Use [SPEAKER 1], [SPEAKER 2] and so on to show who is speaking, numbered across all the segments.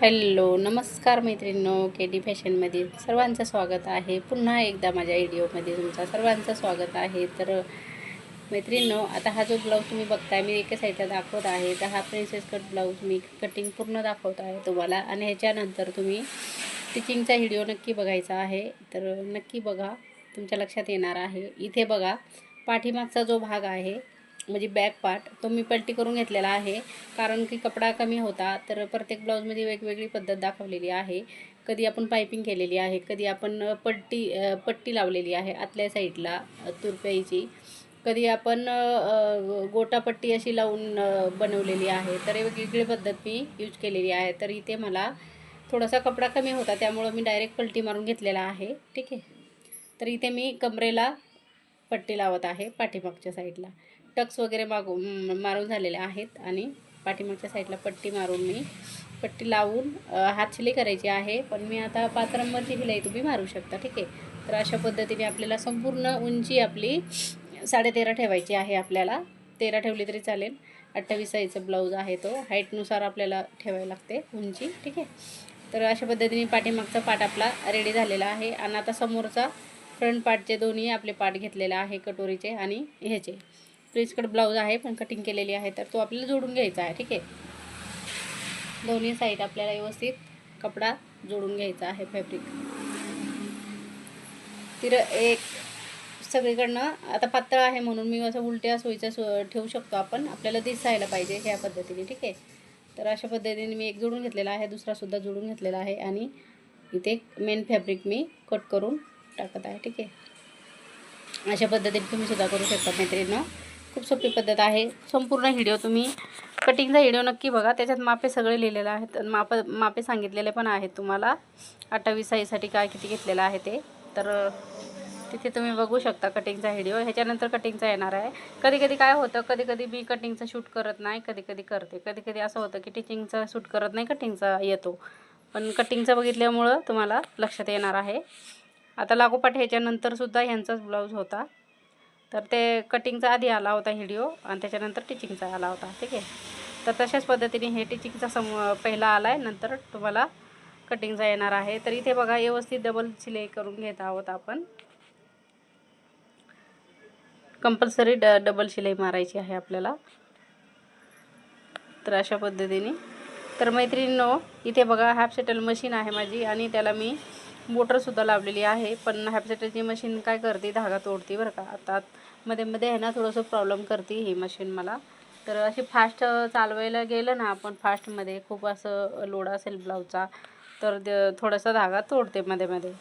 [SPEAKER 1] Hello नमस्कार मैत्रिणींनो के D फॅशनमध्ये सर्वांचं स्वागत आहे. पुन्हा एकदा माझ्या व्हिडिओमध्ये तुमचा सर्वांचं स्वागत आहे. तर मैत्रिणींनो आता हा जो ब्लाऊज तुम्ही बघताय मी एका साईडला दाखवत आहे. तर हा प्रिन्सेस कट ब्लाऊज मी कटिंग पूर्ण दाखवत आहे तुम्हाला. आणि ह्याच्यानंतर तुम्ही स्टिचिंगचा व्हिडिओ नक्की बघायचा आहे. तर नक्की बघा तुमच्या लक्षात येणार आहे. इथे बघा पाठीमागचा जो भाग आहे म्हणजे बॅक पार्ट तो मी पलटी करून घेतलेला आहे. कारण की कपडा कमी होता तर प्रत्येक ब्लाऊजमध्ये वेगवेगळी पद्धत दाखवलेली आहे. कधी आपण पायपिंग केलेली आहे कधी आपण पट्टी पट्टी लावलेली आहे आतल्या साईडला तुरप्याईची कधी आपण गोटापट्टी अशी लावून बनवलेली आहे तर वेगवेगळी पद्धत मी यूज केलेली आहे. तर इथे मला थोडासा कपडा कमी होता त्यामुळं मी डायरेक्ट पलटी मारून घेतलेला आहे. ठीक आहे? तर इथे मी कमरेला पट्टी लावत आहे पाठीमागच्या साईडला टक्स वगैरे मागू मारून झालेले आहेत. आणि पाठीमागच्या साईडला पट्टी मारून मी पट्टी लावून हात शिलाई करायची आहे. पण मी आता पात्रांवरची शिलाई तुम्ही मारू शकता ठीक आहे? तर अशा पद्धतीने आपल्याला संपूर्ण उंची आपली साडेतेरा ठेवायची आहे आपल्याला. तेरा ठेवली तरी चालेल. अठ्ठावीस साईजचा ब्लाऊज आहे तो. हाईटनुसार आपल्याला ठेवायला लागते उंची ठीक आहे? तर अशा पद्धतीने पाठीमागचा पाठ आपला रेडी झालेला आहे. आणि आता समोरचा फ्रंट पार्टचे दोन्ही आपले पार्ट घेतलेले आहे कटोरीचे आणि ह्याचे. फ्रीजकट ब्लाऊज आहे पण कटिंग केलेली आहे तर तो आपल्याला जोडून घ्यायचा आहे ठीक आहे? दोन्ही साईड आपल्याला व्यवस्थित कपडा जोडून घ्यायचा आहे फॅब्रिक तिर एक सगळीकडनं आता पातळ आहे म्हणून मी असं उलट्या सोयीचा सो ठेवू शकतो आपण. आपल्याला दिसायला पाहिजे ह्या पद्धतीने ठीक आहे? तर अशा पद्धतीने मी एक जोडून घेतलेला आहे दुसरासुद्धा जोडून घेतलेला आहे आणि इथे मेन फॅब्रिक मी कट करून टाकत आहे ठीक आहे? अशा पद्धतीने तुम्ही सुद्धा करू शकता मैत्रिणीनं. खूप सोपी पद्धत आहे. संपूर्ण व्हिडिओ तुम्ही कटिंगचा व्हिडिओ नक्की बघा. त्याच्यात मापे सगळे लिहिलेलं आहेत. माप मापे सांगितलेले पण आहेत तुम्हाला. अठ्ठावीस साईजसाठी काय किती घेतलेलं आहे ते. तर तिथे तुम्ही बघू शकता कटिंगचा व्हिडिओ. ह्याच्यानंतर कटिंगचा येणार आहे. कधी कधी काय होतं कधी कधी मी कटिंगचं शूट करत नाही कधी कधी करते. कधी कधी असं होतं की टिचिंगचं शूट करत नाही कटिंगचा येतो. पण कटिंगचं बघितल्यामुळं तुम्हाला लक्षात येणार आहे. आता लागोपाठ ह्याच्यानंतरसुद्धा ह्यांचाच ब्लाऊज होता. तर ते कटिंगचा आधी आला होता व्हिडिओ आणि त्याच्यानंतर टिचिंगचा आला होता ठीक आहे? तर तशाच पद्धतीने हे टिचिंगचा सम पहिला आला आहे नंतर तुम्हाला कटिंगचा येणार आहे. तर इथे बघा व्यवस्थित डबल शिलाई करून घेत आहोत आपण. कंपल्सरी ड डबल शिलाई मारायची आहे आपल्याला. तर अशा पद्धतीने. तर मैत्रिणींनो इथे बघा हॅप सेटल मशीन आहे माझी आणि त्याला मी मोटरसुद्धा लावलेली आहे पण हॅपसेटची सेटलची मशीन काय करते धागा तोडते बरं का. आता मध्ये मध्ये आहे ना थोडंसं प्रॉब्लेम करते ही मशीन मला. तर अशी फास्ट चालवायला गेलं ना आपण फास्टमध्ये खूप असं लोड असेल ब्लाऊजचा तर द- थोडासा धागा तोडते मध्ये मध्ये.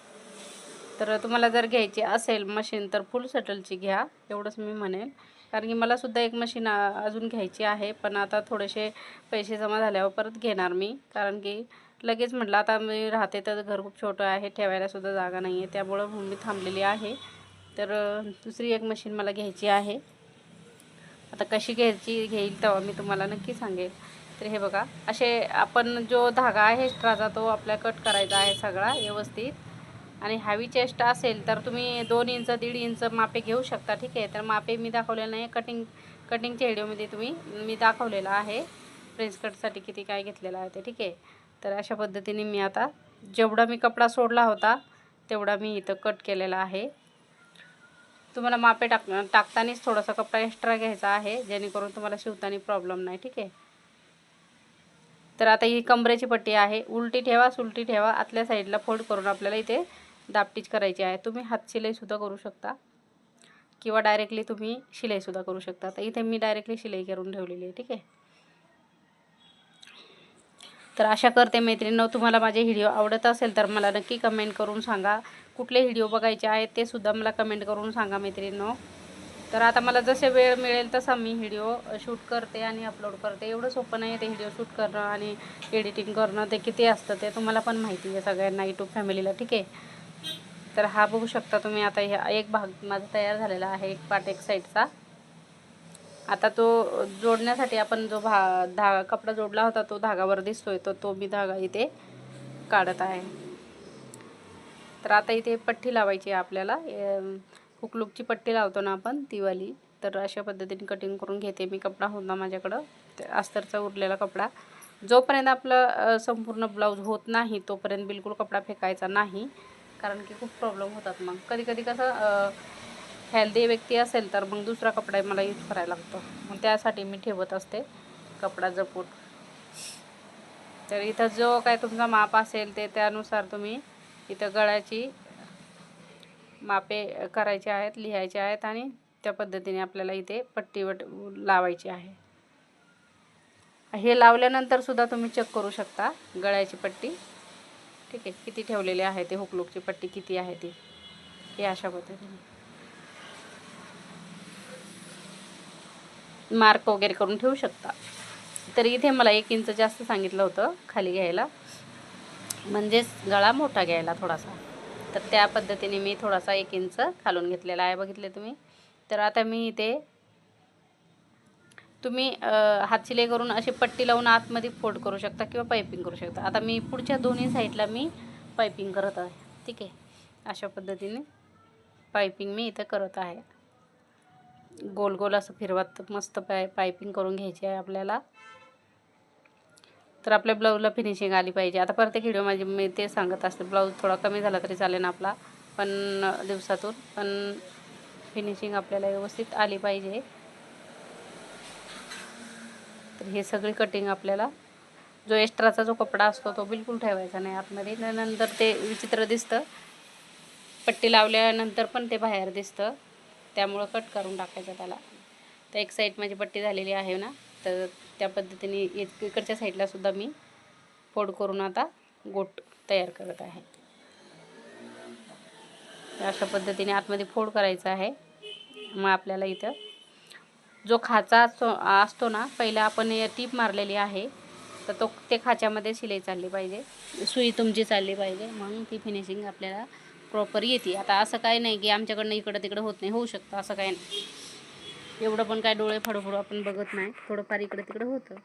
[SPEAKER 1] तर तुम्हाला जर घ्यायची असेल मशीन तर फुल सटलची घ्या एवढंच मी म्हणेल. कारण की मला सुद्धा एक मशीन अजून घ्यायची आहे पण आता थोडेसे पैसे जमा झाल्यावर परत घेणार मी. कारण की लगेच म्हटलं आता मी राहते तर घर खूप छोटं आहे ठेवायला सुद्धा जागा नाही आहे त्यामुळं मी थांबलेली आहे. तर दुसरी एक मशीन मला घ्यायची आहे. आता कशी घ्यायची घेईल तेव्हा मी तुम्हाला नक्की सांगेल. तर हे बघा असे आपण जो धागा आहे एक्स्ट्राचा तो आपल्या कट करायचा आहे सगळा व्यवस्थित. आणि हॅवी चेस्ट असेल तर तुम्ही दोन इंच दीड इंच मापे घेऊ शकता ठीक आहे? तर मापे मी दाखवलेलं नाही कटिंग कटिंगच्या व्हिडिओमध्ये तुम्ही मी दाखवलेलं आहे. प्रिन्स कटसाठी किती काय घेतलेलं आहे ते ठीक आहे? तर अशा पद्धतीने मी आता जेवढा मी कपडा सोडला होता तेवढा मी इथं कट केलेला आहे. तुम्हाला मापे टाक टाकतानाच थोडासा कपडा एक्स्ट्रा घ्यायचा आहे जेणेकरून तुम्हाला शिवताना प्रॉब्लेम नाही ठीक आहे? तर आता ही कमरेची पट्टी आहे. उलटी ठेवा सुलटी ठेवा. आतल्या साईडला फोल्ड करून आपल्याला इथे दापटीच करायची आहे. तुम्ही हात शिलाईसुद्धा करू शकता. किंवा डायरेक्टली तुम्ही शिलाईसुद्धा करू शकता. तर इथे मी डायरेक्टली शिलाई करून ठेवलेली आहे ठीक आहे? तर आशा करते मैत्रिणींनो तुम्हाला माझे व्हिडिओ आवडत असेल तर मला नक्की कमेंट करून सांगा. कुठले व्हिडिओ बघायचे आहेत ते सुद्धा मला कमेंट करून सांगा मैत्रिणींनो. तर आता मला जसे वेळ मिळेल तसा मी व्हिडिओ शूट करते आणि अपलोड करते. एवढं सोपं नाही आहे ते व्हिडिओ शूट करणं आणि एडिटिंग करणं. ते किती असतं ते तुम्हाला पण माहिती आहे सगळ्यांना यूट्यूब फॅमिलीला ठीक आहे? तर हा बघू शकता तुम्ही. आता ह्या एक भाग माझा तयार झालेला आहे एक पार्ट एक साईडचा आता तो जोडण्यासाठी आपण जो भा धागा कपडा जोडला होता तो धागावर दिसतोय. तो तो मी धागा इथे काढत आहे. तर आता इथे पट्टी लावायची आहे आपल्याला. हुकलुकची पट्टी लावतो ना आपण तीवाली तर अशा पद्धतीने कटिंग करून घेते मी कपडा होता माझ्याकडं. ते अस्तरचा उरलेला कपडा. जोपर्यंत आपलं संपूर्ण ब्लाऊज होत नाही तोपर्यंत बिलकुल कपडा फेकायचा नाही. कारण की खूप प्रॉब्लेम होतात मग. कधी कधी कसं हेल्दी व्यक्ती असेल तर मग दुसरा कपडा मला यूज करायला लागतो. मग त्यासाठी मी ठेवत असते कपडा जपून. तर इथं जो काय तुमचा माप असेल ते त्यानुसार तुम्ही इथं गळ्याची मापे करायचे आहेत लिहायचे आहेत आणि त्या पद्धतीने आपल्याला इथे पट्टीवट लावायची आहे. हे लावल्यानंतर सुद्धा तुम्ही चेक करू शकता गळ्याची पट्टी. ठीक आहे किती ठेवलेली आहे ते हुकलूकची पट्टी किती आहे ती. हे अशा पद्धतीने. मार्क वगैरे करून ठेवू शकता. तर इथे मला एक इंच जास्त सांगितलं होतं खाली घ्यायला. म्हणजेच गळा मोठा घ्यायला थोडासा. तर त्या पद्धतीने मी थोडासा एक इंच खालून घेतलेला आहे. बघितले तुम्ही? तर आता मी इथे तुम्ही हात करून अशी पट्टी लावून आतमध्ये फोल्ड करू शकता किंवा पायपिंग करू शकता. आता मी पुढच्या दोन्ही साईडला मी पायपिंग करत आहे. ठीक आहे? अशा पद्धतीने पायपिंग मी इथं करत आहे. गोल गोल असं फिरवत मस्त पाय पायपिंग करून घ्यायची आहे आपल्याला. तर आपल्या ब्लाऊजला फिनिशिंग आली पाहिजे. आता प्रत्येक माझी मी ते सांगत असते. ब्लाऊज थोडा कमी झाला तरी चालेल ना आपला. पण दिवसातून. पण फिनिशिंग आपल्याला व्यवस्थित आली पाहिजे. तर हे सगळी कटिंग आपल्याला जो एक्स्ट्राचा जो कपडा असतो तो बिलकुल ठेवायचा नाही. आतमध्ये नंतर ते विचित्र दिसतं. पट्टी लावल्यानंतर पण ते बाहेर दिसतं. त्यामुळं कट करून टाकायचं त्याला. तर एक साईड माझी पट्टी झालेली आहे ना तर त्या पद्धतीने इकडच्या साईडला सुद्धा मी फोड करून आता गोट तयार करत आहे. अशा पद्धतीने आतमध्ये फोड करायचं आहे. मग आपल्याला इथं जो खाचा असतो असतो ना पहिला आपण टीप मारलेली आहे तर तो ते खाच्यामध्ये शिलाई चालली पाहिजे. सुई तुमची चालली पाहिजे. म्हणून ती फिनिशिंग आपल्याला प्रॉपर येते. आता असं काय नाही की आमच्याकडनं इकडं तिकडं होत नाही होऊ शकतं असं काही नाही. एवढं पण काय डोळे फाडू आपण बघत नाही. थोडंफार इकडं तिकडं होतं.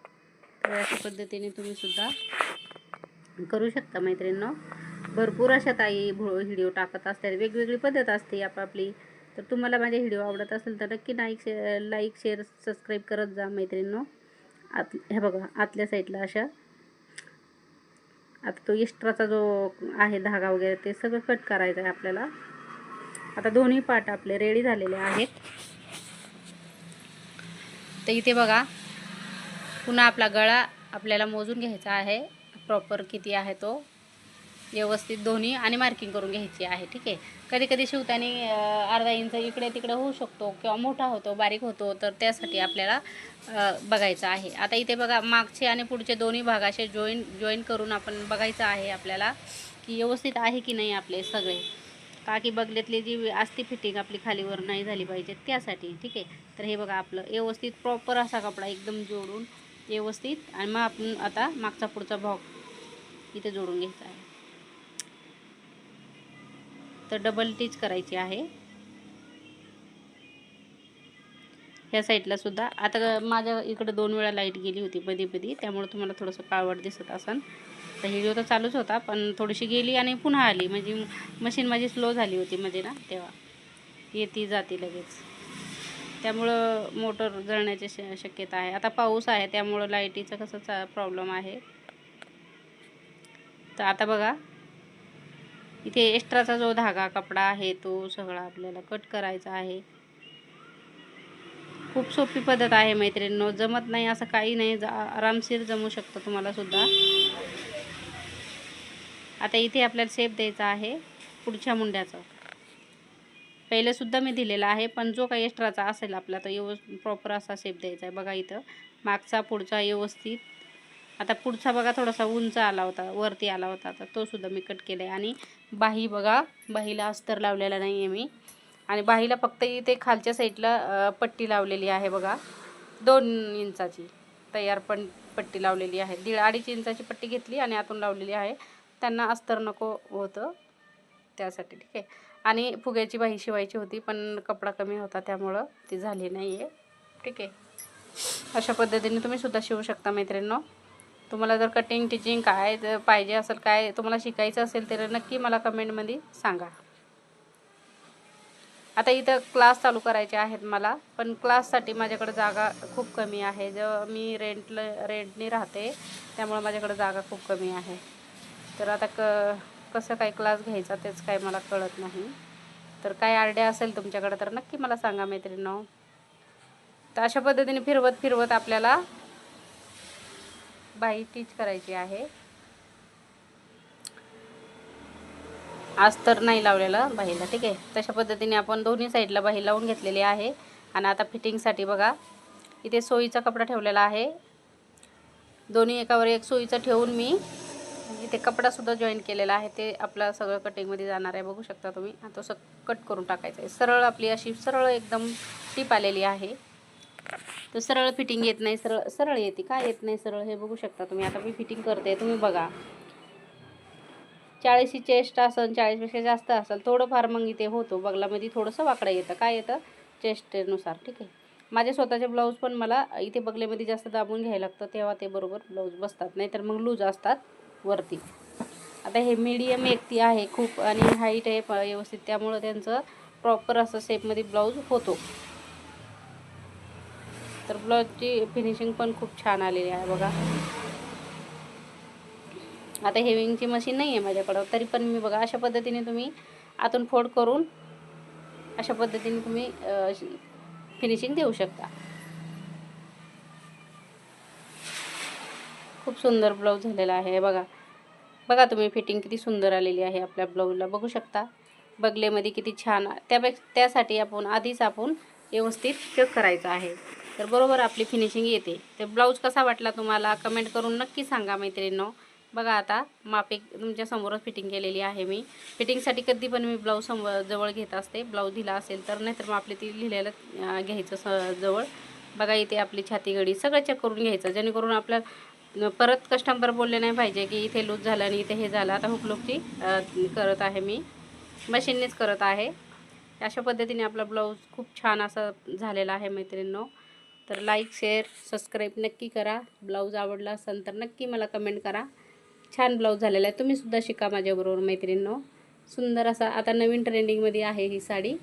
[SPEAKER 1] तर अशा पद्धतीने तुम्ही सुद्धा करू शकता मैत्रिणींनो. भरपूर अशा ताई व्हिडिओ टाकत असतात. वेगवेगळी पद्धत असते आपापली. तर तुम्हाला माझे व्हिडिओ आवडत असेल तर नक्की लाईक शे लाईक शेअर सबस्क्राईब करत जा मैत्रिणींनो. आत हे बघा आतल्या साईडला अशा आता तो एक्स्ट्राचा जो आहे धागा वगैरे ते सगळं कट करायचं आहे आपल्याला. आता दोन्ही पार्ट आपले रेडी झालेले आहेत. तर इथे बघा पुन्हा आपला गळा आपल्याला मोजून घ्यायचा आहे. प्रॉपर किती आहे तो? व्यवस्थित दोन्ही आणि मार्किंग करून घ्यायची आहे ठीक आहे? कधी कधी शिवताना अर्धा इंच इकडे तिकडे होऊ शकतो किंवा मोठा होतो बारीक होतो तर त्यासाठी आपल्याला बघायचं आहे. आता इथे बघा मागचे आणि पुढचे दोन्ही भाग असे जॉईन जॉईन करून आपण बघायचं आहे आपल्याला की व्यवस्थित आहे की नाही आपले सगळे. का की बगल्यातली जी असती फिटिंग आपली खालीवर नाही झाली पाहिजे त्यासाठी ठीक आहे? तर हे बघा आपलं व्यवस्थित प्रॉपर असा कपडा एकदम जोडून व्यवस्थित आणि मग आपण आता मागचा पुढचा भाग इथे जोडून घ्यायचा आहे. तर डबल टीच करायची आहे. ह्या साईडला सुद्धा. आता माझ्या इकडं दोन वेळा लाइट गेली होती बधी बधी त्यामुळे तुम्हाला थोडंसं पावड दिसत असन. तर व्हिडिओ तर चालूच होता पण थोडीशी गेली आणि पुन्हा आली. म्हणजे मशीन माझी स्लो झाली होती मध्ये ना तेव्हा. येती जाते लगेच. त्यामुळं मोटर जळण्याची श शक्यता आहे. आता पाऊस आहे त्यामुळं लाईटीचं कसं प्रॉब्लेम आहे. तर आता बघा. इथे एक्स्ट्राचा जो धागा कपडा आहे तो सगळा आपल्याला कट करायचा आहे. खूप सोपी पद्धत आहे मैत्रिणींनो. जमत नाही असं काही नाही. आरामशीर जमू शकतं तुम्हाला सुद्धा. आता इथे आपल्याला शेप द्यायचा आहे पुढच्या मुंड्याचा. पहिले सुद्धा मी दिलेला आहे पण जो काही एक्स्ट्राचा असेल आपला तो व्यवस्थित प्रॉपर असा शेप द्यायचा आहे. बघा इथं. मागचा पुढचा व्यवस्थित. आता पुढचा बघा थोडासा उंच आला होता वरती आला होता आता तो सुद्धा मी कट केला आहे आणि बाही बघा बाहीला अस्तर लावलेला नाही आहे मी. आणि बाहीला फक्त इथे खालच्या साईडला पट्टी लावलेली आहे बघा. दोन इंचाची तयार पण पट्टी लावलेली आहे. दीड अडीच इंचाची पट्टी घेतली आणि आतून लावलेली आहे. त्यांना अस्तर नको होतं त्यासाठी ठीक आहे. आणि फुग्याची बाही शिवायची होती पण कपडा कमी होता त्यामुळं ती झाली नाही आहे ठीक आहे. अशा पद्धतीने तुम्ही सुद्धा शिवू शकता मैत्रिणींनो. तुम्हाला जर कटिंग टिचिंग काय जर पाहिजे असेल काय तुम्हाला शिकायचं असेल तर नक्की मला कमेंटमध्ये सांगा. आता इथं क्लास चालू करायचे आहेत मला पण क्लाससाठी माझ्याकडे जागा खूप कमी आहे. जेव्हा मी रेंटल रेंटनी राहते त्यामुळे माझ्याकडे जागा खूप कमी आहे. तर आता क कसं काय क्लास घ्यायचा तेच काय मला कळत नाही. तर काय आयडिया असेल तुमच्याकडे तर नक्की मला सांगा मैत्रिणींनो. तर अशा पद्धतीने फिरवत फिरवत आपल्याला बाई टीच करायची आहे. आज तर नाही लावलेलं बाईला ठीक आहे? तशा पद्धतीने आपण दोन्ही साईडला बाही लावून घेतलेली आहे. आणि आता फिटिंगसाठी बघा इथे सोयीचा कपडा ठेवलेला आहे. दोन्ही एकावर एक सोयीचा ठेवून मी इथे कपडासुद्धा जॉईन केलेला आहे. ते आपलं सगळं कटिंगमध्ये जाणार आहे बघू शकता तुम्ही. आता तो स कट करून टाकायचं आहे. सरळ आपली अशी सरळ एकदम टीप आलेली आहे. तर सरळ फिटिंग येत नाही सरळ सरळ येते. का येत नाही सरळ? हे बघू शकता तुम्ही. आता मी फिटिंग करते तुम्ही बघा. चाळीसची चेस्ट असेल चाळीसपेक्षा जास्त असेल थोडंफार मग इथे होतो. बगलामध्ये थोडंसं वाकडं येतं. काय येतं? चेस्टनुसार ठीक आहे. माझे स्वतःचे ब्लाऊज पण मला इथे बगलेमध्ये जास्त दाबून घ्यायला लागतं तेव्हा ते बरोबर ब्लाऊज बसतात. नाहीतर मग लूज असतात वरती. आता हे मीडियम एकती आहे खूप आणि हाईट आहे व्यवस्थित. त्यामुळं त्यांचं प्रॉपर असं शेपमध्ये ब्लाऊज होतो. तर ब्लाऊजची फिनिशिंग पण खूप छान आलेली आहे बघा. आता हेविंगची मशीन नाही आहे माझ्याकडं तरी पण मी बघा अशा पद्धतीने तुम्ही आतून फोड करून अशा पद्धतीने तुम्ही फिनिशिंग देऊ शकता. खूप सुंदर ब्लाऊज झालेला आहे बघा. बघा तुम्ही फिटिंग किती सुंदर आलेली आहे आपल्या ब्लाऊजला बघू शकता. बगलेमध्ये किती छान त्यापेक्षा त्यासाठी आपण आधीच आपण व्यवस्थित चेक करायचं आहे. तर बरोबर आपली फिनिशिंग येते. तर ब्लाऊज कसा वाटला तुम्हाला? कमेंट करून नक्की सांगा मैत्रिणींनो. बघा आता मापे तुमच्या समोरच फिटिंग केलेली आहे मी. फिटिंगसाठी कधी पण मी ब्लाऊज सम जवळ घेत असते. ब्लाऊज दिला असेल तर नाहीतर मग आपली ती लिहिलेलं घ्यायचं स जवळ. बघा इथे आपली छाती गडी सगळं चेक करून घ्यायचं. जेणेकरून आपल्या परत कस्टमर बोलले नाही पाहिजे की इथे लूज झालं आणि इथे हे झालं. आता हुकलुकची करत आहे मी. मशीननेच करत आहे. अशा पद्धतीने आपला ब्लाऊज खूप छान असा झालेला आहे मैत्रिणींनो. तर लाईक शेअर सबस्क्राईब नक्की करा. ब्लाऊज आवडला असेल तर नक्की मला कमेंट करा. छान ब्लाऊज झालेला आहे. तुम्हीसुद्धा शिका माझ्याबरोबर मैत्रिणींनो. सुंदर असा आता नवीन ट्रेंडिंगमध्ये आहे ही साडी.